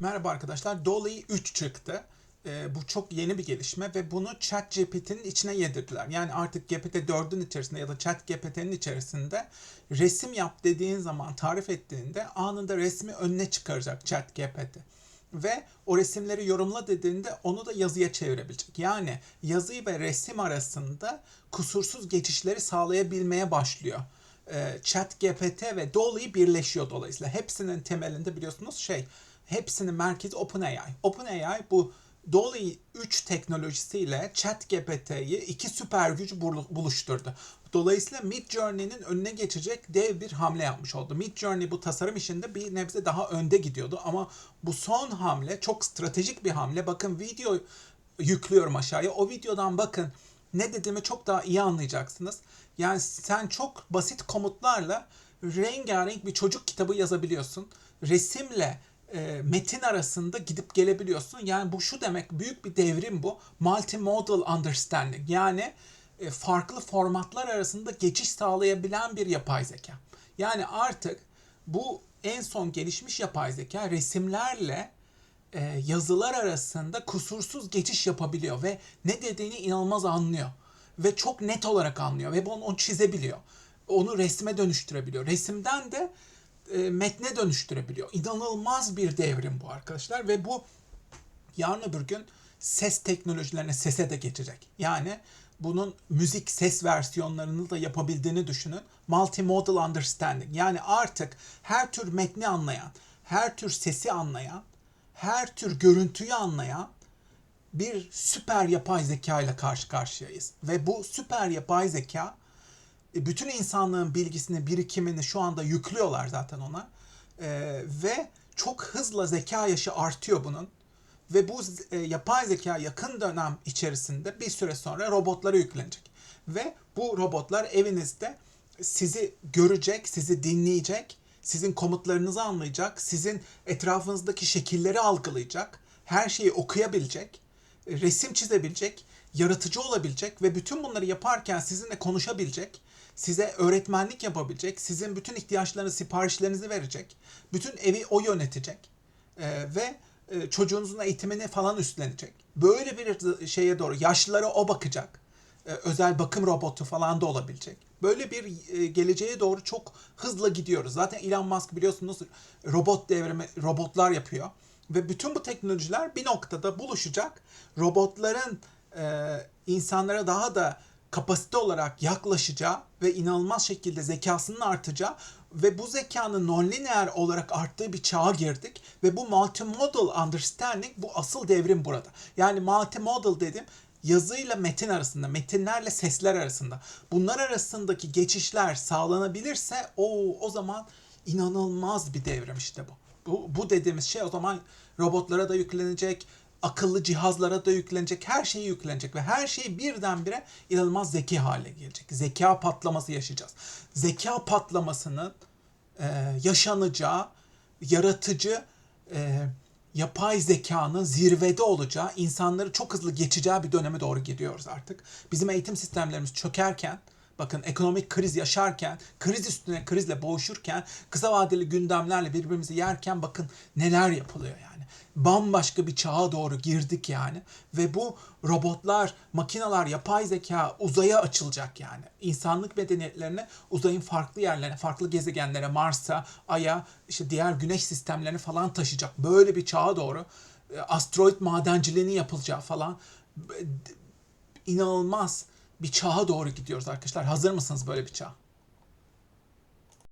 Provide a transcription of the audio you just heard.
Merhaba arkadaşlar. Dolly 3 çıktı. Ee, bu çok yeni bir gelişme ve bunu ChatGPT'nin içine yedirdiler. Yani artık GPT-4'ün içerisinde ya da ChatGPT'nin içerisinde resim yap dediğin zaman tarif ettiğinde anında resmi önüne çıkaracak ChatGPT. Ve o resimleri yorumla dediğinde onu da yazıya çevirebilecek. Yani yazı ve resim arasında kusursuz geçişleri sağlayabilmeye başlıyor e, ChatGPT ve Dolly birleşiyor dolayısıyla. Hepsinin temelinde biliyorsunuz şey, hepsinin merkezi OpenAI. OpenAI bu Dolly 3 teknolojisiyle ChatGPT'yi iki süper güç bul- buluşturdu. Dolayısıyla Midjourney'nin önüne geçecek dev bir hamle yapmış oldu. Midjourney bu tasarım işinde bir nebze daha önde gidiyordu ama bu son hamle çok stratejik bir hamle. Bakın video yüklüyorum aşağıya. O videodan bakın ne dediğimi çok daha iyi anlayacaksınız. Yani sen çok basit komutlarla rengarenk bir çocuk kitabı yazabiliyorsun. Resimle e, metin arasında gidip gelebiliyorsun. Yani bu şu demek büyük bir devrim bu. Multimodal understanding. Yani e, farklı formatlar arasında geçiş sağlayabilen bir yapay zeka. Yani artık bu en son gelişmiş yapay zeka resimlerle e, yazılar arasında kusursuz geçiş yapabiliyor ve ne dediğini inanılmaz anlıyor ve çok net olarak anlıyor ve bunu onu çizebiliyor. Onu resme dönüştürebiliyor. Resimden de e, metne dönüştürebiliyor. İnanılmaz bir devrim bu arkadaşlar ve bu yarın öbür gün ses teknolojilerine sese de geçecek. Yani bunun müzik ses versiyonlarını da yapabildiğini düşünün. Multimodal understanding. Yani artık her tür metni anlayan, her tür sesi anlayan, her tür görüntüyü anlayan bir süper yapay zeka ile karşı karşıyayız. Ve bu süper yapay zeka bütün insanlığın bilgisini, birikimini şu anda yüklüyorlar zaten ona. Ee, ve çok hızla zeka yaşı artıyor bunun. Ve bu e, yapay zeka yakın dönem içerisinde bir süre sonra robotlara yüklenecek. Ve bu robotlar evinizde sizi görecek, sizi dinleyecek, sizin komutlarınızı anlayacak, sizin etrafınızdaki şekilleri algılayacak, her şeyi okuyabilecek, resim çizebilecek, yaratıcı olabilecek ve bütün bunları yaparken sizinle konuşabilecek, size öğretmenlik yapabilecek, sizin bütün ihtiyaçlarınızı, siparişlerinizi verecek, bütün evi o yönetecek Ee, ve e, çocuğunuzun eğitimini falan üstlenecek. Böyle bir şeye doğru yaşlılara o bakacak. Ee, özel bakım robotu falan da olabilecek. Böyle bir e, geleceğe doğru çok hızlı gidiyoruz. Zaten Elon Musk biliyorsunuz robot devrimi, robotlar yapıyor. Ve bütün bu teknolojiler bir noktada buluşacak. Robotların e, insanlara daha da kapasite olarak yaklaşacağı ve inanılmaz şekilde zekasının artacağı ve bu zekanın nonlineer olarak arttığı bir çağa girdik ve bu multimodal understanding bu asıl devrim burada. Yani multimodal dedim yazıyla metin arasında, metinlerle sesler arasında. Bunlar arasındaki geçişler sağlanabilirse o o zaman inanılmaz bir devrim işte bu. Bu, bu dediğimiz şey o zaman robotlara da yüklenecek, akıllı cihazlara da yüklenecek, her şeye yüklenecek ve her şey birdenbire inanılmaz zeki hale gelecek. Zeka patlaması yaşayacağız. Zeka patlamasının e, yaşanacağı, yaratıcı, e, yapay zekanın zirvede olacağı, insanları çok hızlı geçeceği bir döneme doğru gidiyoruz artık. Bizim eğitim sistemlerimiz çökerken, bakın ekonomik kriz yaşarken, kriz üstüne krizle boğuşurken, kısa vadeli gündemlerle birbirimizi yerken bakın neler yapılıyor yani. Bambaşka bir çağa doğru girdik yani. Ve bu robotlar, makineler, yapay zeka uzaya açılacak yani. İnsanlık medeniyetlerine uzayın farklı yerlerine, farklı gezegenlere, Mars'a, Ay'a, işte diğer güneş sistemlerine falan taşıyacak. Böyle bir çağa doğru e, asteroid madenciliğini yapılacağı falan inanılmaz bir çağa doğru gidiyoruz arkadaşlar. Hazır mısınız böyle bir çağa?